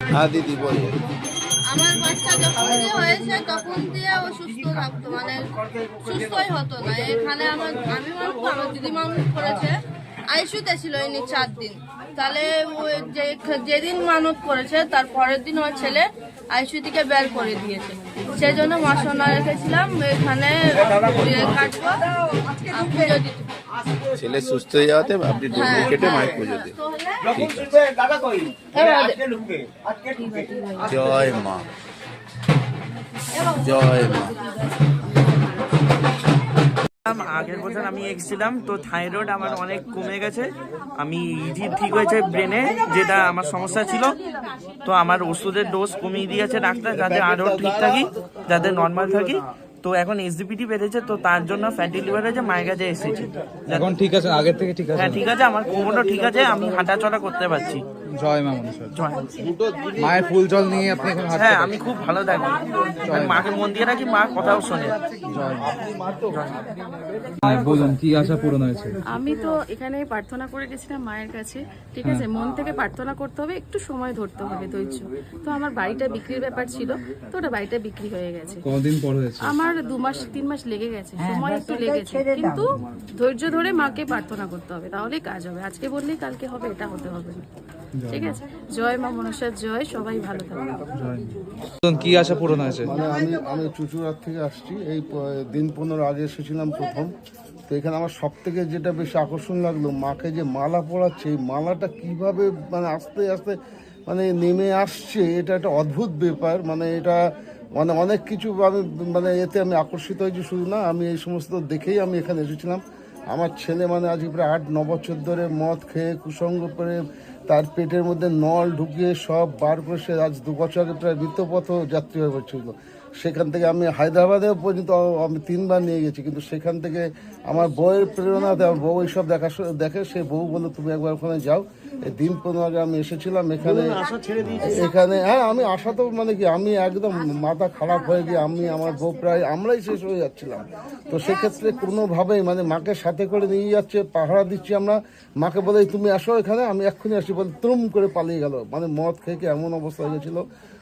হ্যাঁ দিদি আমার বাচ্চা যখন হয়েছে, তখন দিয়ে ও সুস্থ থাকতো মানে সুস্থই হতো না। এখানে আমার দিদি করেছে। ছিল ইনি চার দিন। তাহলে যেদিন মানত করেছে, তার পরের দিন আমার ছেলে আইসু থেকে বের করে দিয়েছে। সেই জন্য মাসনা রেখেছিলাম এখানে ছেলে সুস্থ হয়ে যাওয়াতে আপনি হ্যাঁ, কেটে হ্যাঁ, মায়ের পুজো দিন। জয় মা। জয় মা। আগের বছর আমি এসেছিলাম তো থাইরয়েড আমার অনেক কমে গেছে। আমি ইজি ঠিক হয়েছে ব্রেনে যেটা আমার সমস্যা ছিল। তো আমার ওষুধের ডোজ কমিয়ে দিয়েছে ডাক্তার, যাতে আরও ঠিক থাকি, যাতে নর্মাল থাকি। তো এখন এসডিপিটি বেড়েছে তো তার জন্য ফ্যাটি লিভার হয়েছে মায়ের কাছে এসেছি। এখন ঠিক আছে আগের থেকে ঠিক আছে? হ্যাঁ ঠিক আছে আমার কোমরও ঠিক আছে আমি হাঁটাচলা করতে পারছি। জয় মা মনসা। জয়। মায়ের ফুল জল নিয়ে আপনি এখন হাঁটতে হ্যাঁ আমি খুব ভালো থাকি আমি মাকে মন দিয়ে রাখি মা কথাও শোনে। হ্যাঁ, বলুন কি আশা পূরণ হয়েছে? আমি তো এখানে প্রার্থনা করে গেছিলাম মায়ের কাছে। ঠিক আছে মন থেকে প্রার্থনা করতে হবে একটু সময় ধরতে হবে ধৈর্য। তো আমার বাড়িটা বিক্রির ব্যাপার ছিল তো ওটা বাড়িটা বিক্রি হয়ে গেছে। কদিন পর হয়েছে? আমার দু মাস তিন মাস লেগে গেছে। সময় একটু লেগেছে। কিন্তু ধৈর্য ধরে মাকে প্রার্থনা করতে হবে তাহলেই কাজ হবে। আজকে বললেই কালকে হবে এটা হতে হবে না। ঠিক আছে? জয় মা মনসার জয় সবাই ভালো থাকবে কি আশা পূরণ হয়েছে? মানে আমি আমি চুচুড়ার থেকে আসছি এই দিন পনেরো আগে এসেছিলাম প্রথম। তো এখানে আমার সব থেকে যেটা বেশি আকর্ষণ লাগল মাকে যে মালা পরাচ্ছে এই মালাটা কীভাবে মানে আস্তে আস্তে মানে নেমে আসছে এটা একটা অদ্ভুত ব্যাপার। মানে এটা মানে অনেক কিছু মানে এতে আমি আকর্ষিত হয়েছি, শুধু না, আমি এই সমস্ত দেখেই আমি এখানে এসেছিলাম। আমার ছেলে মানে আজকে প্রায় আট, ন বছর ধরে মদ খেয়ে কুসঙ্গ করে, তার পেটের মধ্যে নল ঢুকিয়ে সব বার করে সে আজ দু বছর আগে প্রায় বৃত্তপথ যাত্রী হয়ে পড়ছিল। সেখান থেকে আমি হায়দ্রাবাদেও পর্যন্ত আমি তিনবার নিয়ে গেছি কিন্তু সেখান থেকে আমার বউয়ের প্রেরণাতে আমার বউ এইসব দেখা দেখে সে বউ বলে তুমি একবার ওখানে যাও। এই দিন পনেরো আগে আমি এসেছিলাম এখানে। এখানে হ্যাঁ আমি আশা তো মানে কি আমি একদম মাথা খারাপ হয়ে গিয়ে আমি আমার বউ প্রায় আমরাই শেষ হয়ে যাচ্ছিলাম। তো সেক্ষেত্রে কোনোভাবেই মানে মাকে সাথে করে নিয়ে যাচ্ছে পাহারা দিচ্ছি আমরা। মাকে বলে তুমি আসো এখানে আমি এক্ষুনি আসি বলে তুম করে পালিয়ে গেল। মানে মদ খেয়ে এমন অবস্থা হয়ে গেছিল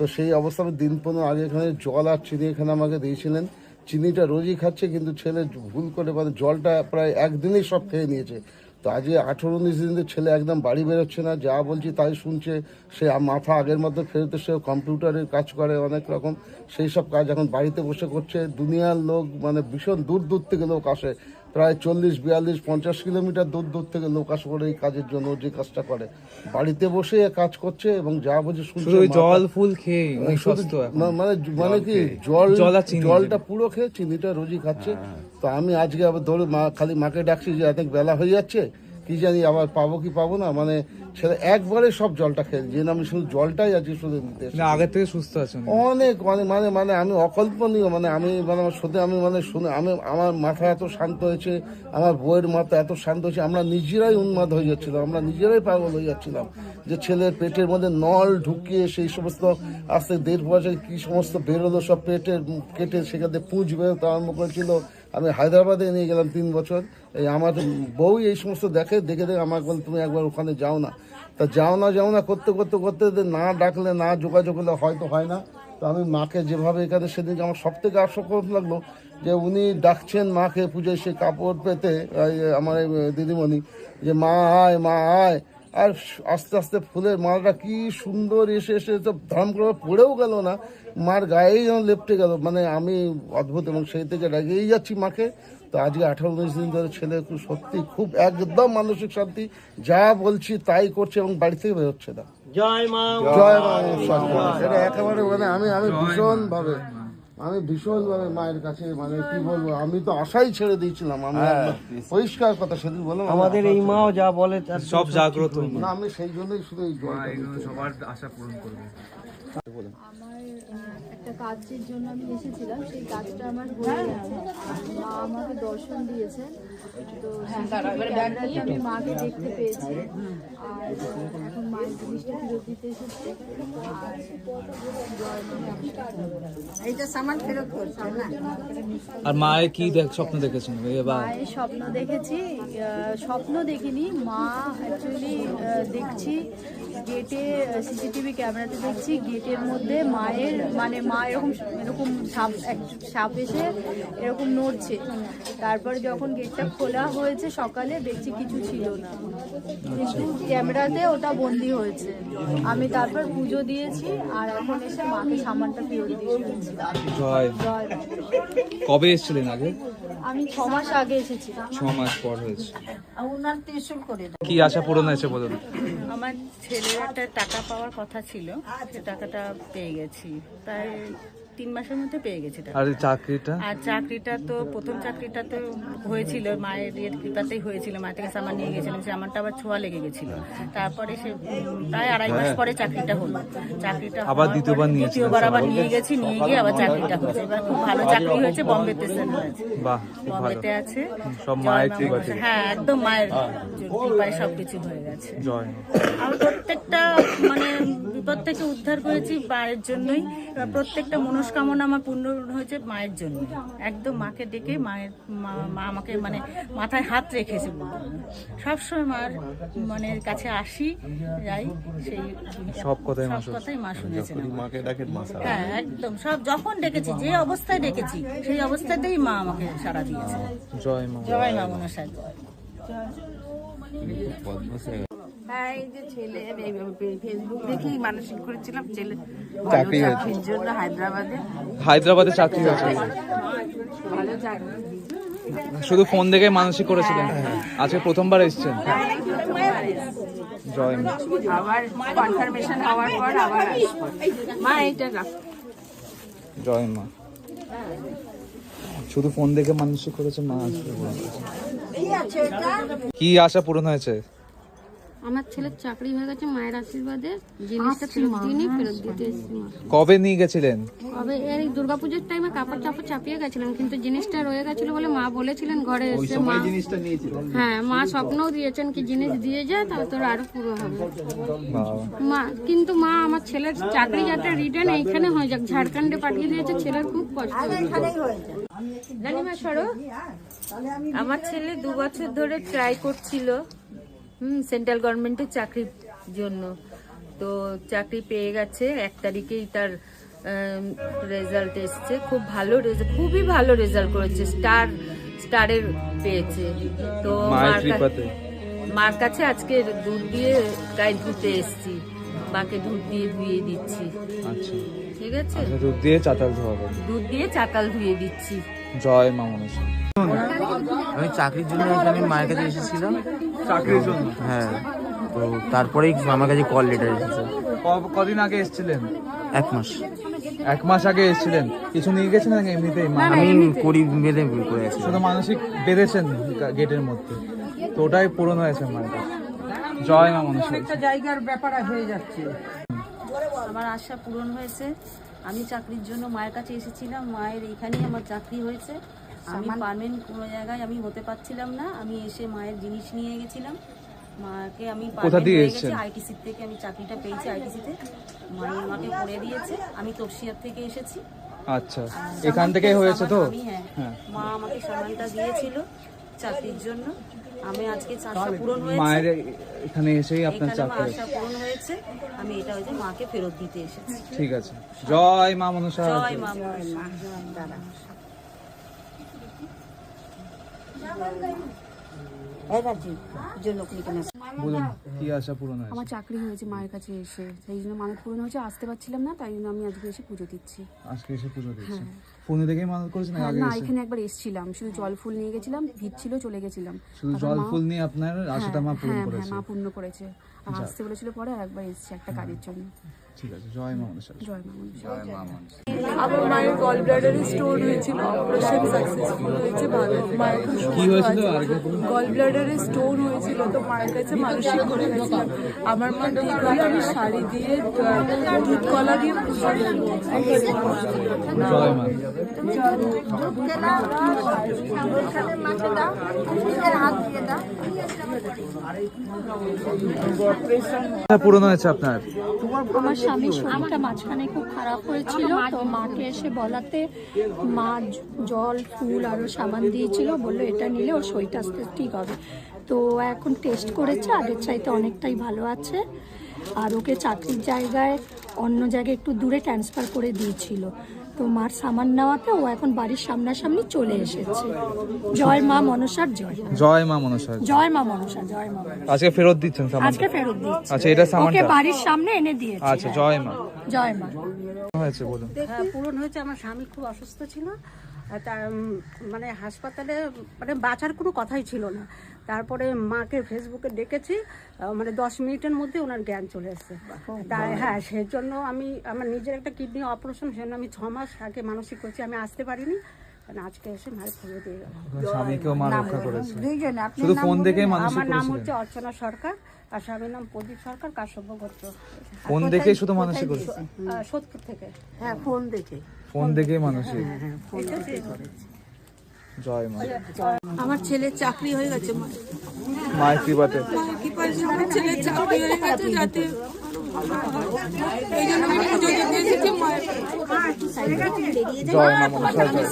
তো সেই অবস্থা দিন পনেরো আগে এখানে জল আর চিনি এখানে আমাকে দিয়েছিলেন। চিনিটা রোজই খাচ্ছে, কিন্তু ছেলে ভুল করে মানে জলটা প্রায় একদিনেই সব খেয়ে নিয়েছে। তো আজকে আঠেরো উনিশ দিন ছেলে একদম বাড়ি বেরোচ্ছে না, যা বলছি তাই শুনছে। সে মাথা আগের মতো ফেরতে সে কম্পিউটারের কাজ করে অনেক রকম। সেই সব কাজ এখন বাড়িতে বসে করছে। দুনিয়ার লোক মানে ভীষণ দূর দূর থেকে লোক আসে। প্রায় চল্লিশ বিয়াল্লিশ পঞ্চাশ কিলোমিটার দূর দূর থেকে লোক আসে করে এই কাজের জন্য যে কাজটা করে। বাড়িতে বসে কাজ করছে এবং যা বুঝে শুনছে জল ফুল খেয়ে অনেক শুধু সুস্থ এখন। মা- মানে মানে কি জল। জলটা পুরো খেয়ে চিনিটা রোজই খাচ্ছে। তো আমি আজকে আবার ধরে মা খালি মাকে ডাকছি যে এত বেলা হয়ে যাচ্ছে। কি জানি আবার পাবো কি পাবো না মানে ছেলে একবারে সব জলটা খেয়ে যে আমি শুধু জলটাই আজকে শুধু নিতে আগের থেকে সুস্থ আছেন অনেক অনেক মানে মানে আমি অকল্পনীয় মানে আমি মানে আমার সত্যি আমি মানে শুনে আমি আমার মাথা এত শান্ত হয়েছে আমার বইয়ের মাথা এত শান্ত হয়েছে আমরা নিজেরাই উন্মাদ হয়ে যাচ্ছিলাম আমরা নিজেরাই পাগল হয়ে যাচ্ছিলাম যে ছেলের পেটের মধ্যে নল ঢুকিয়ে সেই সমস্ত আস্তে দেড় বছর কি সমস্ত বেরোলো সব পেটের কেটে সেখান থেকে পুঁজ বেরোতে আরম্ভ করেছিল। আমি হায়দ্রাবাদে নিয়ে গেলাম তিন বছর। এই আমার বউ এই সমস্ত দেখে দেখে দেখে আমাকে বলে, তুমি একবার ওখানে যাও না। তা যাও না যাও না, করতে করতে করতে না ডাকলে, না যোগাযোগ হলে হয়তো হয় না। তো আমি মাকে যেভাবে এখানে সেদিনকে আমার সব থেকে আশ্চর্য লাগল যে উনি ডাকছেন মাকে পুজোয় সে কাপড় পেতে আমার দিদিমণি, যে মা আয় মা আয়। আর আস্তে আস্তে ফুলের মালাটা কি সুন্দর এসে এসে তো ধাম করে পড়েও গেল না। মার গায়েই যেন লেপটে গেল। মানে আমি অদ্ভুত এবং সেই থেকে রেগেই যাচ্ছি মাকে। তো আজকে আঠারো উনিশ দিন ধরে ছেলে সত্যি খুব একদম মানসিক শান্তি যা বলছি তাই করছে এবং বাড়ি থেকে বেরোচ্ছে না। জয় মা জয় মা এটা একেবারে মানে আমি আমি ভীষণ ভাবে আমি ভীষণ ভাবে মায়ের কাছে মানে কি বলব আমি তো আশাই ছেড়ে দিয়েছিলাম আমি পরিষ্কার কথা সেদিন বললাম আমাদের এই মাও যা বলে সব জাগ্রত না আমি সেই জন্যই শুধু এই সবার আশা পূরণ করবে। আমার একটা কাজের জন্য আমি এসেছিলাম সেই কাজটা আমার হয়ে গেছে। মা আমাকে দর্শন দিয়েছেন। তো CCTV আমি মাকে দেখতে পেয়েছি। আর এখন মায়ের জিনিসটা ফেরত দিতে এসেছি। আর মায়ের কি দেখ স্বপ্ন দেখেছেন? মায়ের স্বপ্ন দেখেছি স্বপ্ন দেখিনি। মা অ্যাকচুয়ালি দেখছি গেটে সিসিটিভি ক্যামেরাতে দেখছি গেটের মধ্যে মায়ের মানে মা এরকম এরকম সাপ এক- সাপ এসে এরকম নড়ছে। তারপর যখন গেটটা খোলা হয়েছে সকালে দেখছি কিছু ছিল না। কিন্তু ক্যামেরাতে ওটা বন্দি হয়েছে। আমি তারপর পুজো দিয়েছি আর এখন এসে মাকে সামানটা ফেরত দিয়ে এসেছি। জয়। জয়। মা। কবে এসেছিলেন আগে? আমি ছ মাস আগে এসেছি। ছ মাস পর হয়েছে। কি আশা পূরণ হয়েছে বলুন আমার ছেলের একটা টাকা পাওয়ার কথা ছিল সে টাকাটা পেয়ে গেছি। প্রায় তিন মাসের মধ্যে পেয়ে গেছি আর চাকরিটা? আর চাকরিটা তো প্রথম চাকরিটা তো হয়েছিল মায়ের ইয়ের কৃপাতেই হয়েছিল মায়ের থেকে সামান নিয়ে গেছিলাম সে আমারটা আবার ছোঁয়া লেগে গেছিল। তারপরে সে প্রায় আড়াই মাস পরে চাকরিটা হলো। চাকরিটা আবার দ্বিতীয়বার নিয়েছিলেন দ্বিতীয়বার আবার নিয়ে গেছি নিয়ে গিয়ে আবার চাকরিটা হয়েছে। এবার খুব ভালো চাকরি হয়েছে বম্বেতে বাহ বম্বেতে আছে। সব মায়ের মনসা। হ্যাঁ একদম মায়ের কৃপায় সবকিছু হয়ে গেছে। জয়। আমি প্রত্যেকটা মানে বিপদ থেকে উদ্ধার করেছি মায়ের জন্যই। প্রত্যেকটা প্রত্যেকটা মনস্কামনা আমার পূর্ণ হয়েছে মায়ের জন্য। একদম মাকে ডেকে মায়ের মা- মা আমাকে মানে মাথায় হাত রেখেছে। সবসময় মার মানে কাছে আসি যাই সেই সব কথাই মা সব কথাই মা সারা হ্যাঁ একদম। সব যখন ডেকেছি যে অবস্থায় ডেকেছি সেই অবস্থাতেই মা আমাকে সাড়া দিয়েছে। জয় মা জয় মা মনসা এই যে ছেলে ফেসবুক দেখেই মানসিক করেছিলাম ছেলে চাকরি চাকরির জন্য হায়দ্রাবাদে। হায়দ্রাবাদে চাকরি হয়েছে। ভালো চাকরি। শুধু ফোন দেখে মানসিক করেছিলেন? আজকে প্রথমবার এসেছেন? জয় মা আবার কনফার্মেশন হওয়ার পর আবার মা এইটা জয় মা। শুধু ফোন দেখে মানসিক করেছে মা। কি আশা পূরণ হয়েছে? আমার ছেলের চাকরি হয়ে গেছে মায়ের আশীর্বাদে জিনিসটা ফেরত দিয়ে ফেরত দিতে এসেছি মা। কবে নিয়ে গেছিলেন? তবে এই দুর্গাপুজোর টাইমে কাপড় চাপড় চাপিয়ে গেছিলাম কিন্তু জিনিসটা রয়ে গেছিল বলে মা বলেছিলেন ঘরে এসে মা জিনিসটা নিয়েছিল হ্যাঁ মা স্বপ্নও দিয়েছেন কি জিনিস দিয়ে যায় তাহলে তোর আরও পুরো হবে। মা কিন্তু মা আমার ছেলের চাকরি যাতে রিটার্ন এইখানে হয়ে যাক ঝাড়খণ্ডে পাঠিয়ে দিয়েছে ছেলের খুব কষ্ট আমার ছেলে দু বছর ধরে ট্রাই করছিল। হুম সেন্ট্রাল গভর্নমেন্টের চাকরির জন্য। তো চাকরি পেয়ে গেছে এক তারিখেই তার রেজাল্ট এসছে। খুব ভালো রেজাল্ট খুবই ভালো রেজাল্ট করেছে স্টার স্টারের পেয়েছে। তো মার কাছে আজকে দুধ দিয়ে গায়ে ধুতে এসছি। মাকে দুধ দিয়ে ধুয়ে দিচ্ছি। আচ্ছা। ঠিক আছে? আচ্ছা দুধ দিয়ে চাতাল ধোয়াবে। দুধ দিয়ে চাতাল ধুয়ে দিচ্ছি। জয় মা মনসা আমি চাকরির জন্য এখানে মায়ের কাছে এসেছিলাম। চাকরির জন্য? হ্যাঁ তো তারপরেই আমার কাছে কল লেটার এসেছে। ক- কদিন আগে এসেছিলেন? এক মাস। এক মাস আগে এসেছিলেন? কিছু নিয়ে গেছেন নাকি এমনিতেই? মা আমি করি বেঁধে করে আছি। শুধু মানসিক বেঁধেছেন গেটের মধ্যে। তো ওটাই পূরণ হয়েছে মায়ের জয় মা মনসা। আমার আশা পূরণ হয়েছে। আমি চাকরির জন্য মায়ের কাছে এসেছিলাম। মায়ের এইখানেই আমার চাকরি হয়েছে। আমি পারমানেন্ট কোনো জায়গায় আমি হতে পারছিলাম না আমি এসে মায়ের জিনিস নিয়ে গেছিলাম। মাকে আমি কোথা দিয়ে এসেছেন? আইটিসি থেকে আমি চাকরিটা পেয়েছি আইটিসিতে মা আমাকে করে দিয়েছে আমি তপসিয়ার থেকে এসেছি। আচ্ছা এখান থেকে হয়েছে তো? হ্যাঁ হ্যাঁ। মা আমাকে সামানটা দিয়েছিল চাকরির জন্য। আমি আজকে আশা পূরণ হয়েছে। মায়ের এখানে এসেই আপনার চাকরি। আশা পূরণ হয়েছে। আমি এটা হয়েছে মাকে ফেরত দিতে এসেছি। ঠিক আছে। জয় মা মনসা। জয় মা মনসা। দাদা বলুন কি আশা পূরণ হয়েছে আমার চাকরি হয়েছে মায়ের কাছে এসে সেই জন্য মানত পূরণ হয়েছে আসতে পারছিলাম না তাই জন্য আমি আজকে এসে পুজো দিচ্ছি। আজকে এসে পুজো দিচ্ছেন? ফোনে দেখেই মানত করেছেন হ্যাঁ, আগে না এখানে একবার এসেছিলাম শুধু জল ফুল নিয়ে গেছিলাম ভিড় ছিল চলে গেছিলাম। শুধু জল ফুল নিয়ে আপনার আশাটা মা হ্যাঁ, হ্যাঁ, করেছে? হ্যাঁ, মা পূর্ণ করেছে। আর আসতে বলেছিল পরে একবার এসেছে একটা কাজের জন্য। ঠিক আছে জয় মা মনসা জয় মা মনসা। আমার মায়ের গল ব্লাডারে স্টোন হয়েছিল অপারেশন সাকসেসফুল হয়েছে ভালো। মায়ের খুব কি হয়েছিল? গল ব্লাডারে স্টোন হয়েছিল তো মায়ের কাছে মানসিক করে গেছিলাম। আমার মা ঠিক হলে আমি শাড়ি দিয়ে দুধ কলা দিয়ে পুজো জয় মা। আশা হয়েছে আপনার। আমার স্বামীর শরীরটা মাঝখানে খুব খারাপ হয়েছিল তো মাকে এসে বলাতে মা জল ফুল আরও সাবান দিয়েছিল বলল এটা নিলে ওর শরীরটা আস্তে আস্তে ঠিক হবে। তো এখন টেস্ট করেছে আগের চাইতে অনেকটাই ভালো আছে। আর ওকে চাকরির জায়গায় অন্য জায়গায় একটু দূরে ট্রান্সফার করে দিয়েছিল। তো মার সামান নেওয়াতে ও এখন বাড়ির সামনাসামনি চলে এসেছে। জয় মা মনসার জয়। জয় মা মনসা জয়। মা মনসা জয় মা মনসা। আজকে ফেরত দিচ্ছেন সামান আজকে ফেরত দিচ্ছি। আচ্ছা এটা ওকে সামানটা বাড়ির সামনে এনে দিয়েছে। আচ্ছা জয় মা। জয় মা। হয়েছে বলুন। হ্যাঁ পূরণ হয়েছে আমার স্বামী খুব অসুস্থ ছিল। মানে হাসপাতালে মানে বাঁচার কোনো কথাই ছিল না। তারপরে মাকে ফেসবুকে ডেকেছি মানে দশ মিনিটের মধ্যে ওনার জ্ঞান চলে এসছে। তাই হ্যাঁ সেই জন্য আমি আমার নিজের একটা কিডনি অপারেশন সেজন্য আমি ছ মাস আগে মানসিক করছি আমি আসতে পারিনি। আজকে এসে মায়ের দিয়ে গেল স্বামীকেও মা রক্ষা করেছে। শুধু ফোন দেখেই মানুষ আমার নাম হচ্ছে অর্চনা সরকার আর স্বামীর নাম প্রদীপ সরকার কাশ্যপ গোত্র। ফোন দেখেই শুধু মানুষই করেছে? সোদপুর থেকে। হ্যাঁ ফোন দেখে। ফোন দেখেই মানুষই জয় মা। আমার ছেলে চাকরি হয়ে গেছে মা। মায়ের কৃপাতে। কি পারছি আমার ছেলে চাকরি হয়ে গেছে যাতে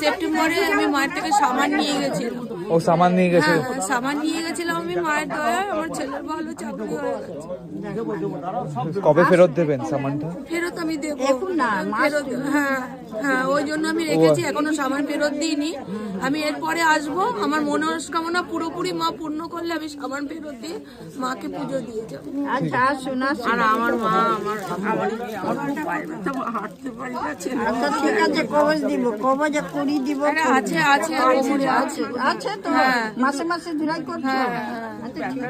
সেপ্টেম্বরে আমি মায়ের থেকে সামান নিয়ে গেছিলাম। ও সামান নিয়ে গেছে হ্যাঁ, সামান নিয়ে গেছিলাম আমি মায়ের দয়া আমার ছেলের ভালো চাকরি হয়ে গেছে। কবে ফেরত দেবেন সামানটা? ফেরত আমি দেবো। ফেরত হ্যাঁ হ্যাঁ ওই জন্য আমি রেখেছি এখনও সামান ফেরত দিইনি। আমি এরপরে আসব। আমার মনস্কামনা পুরোপুরি মা পূর্ণ করলে আমি সামান ফেরত দিয়ে মাকে পুজো দিয়ে যাব। আচ্ছা আর আমার মা আমার আমার মা হাঁটতে পারি না ঠিক আছে কবজ দিব কবজ কুড়ি দিব আছে আছে আছে আছে তো মাসে মাসে করছ? আচ্ছা ঠিক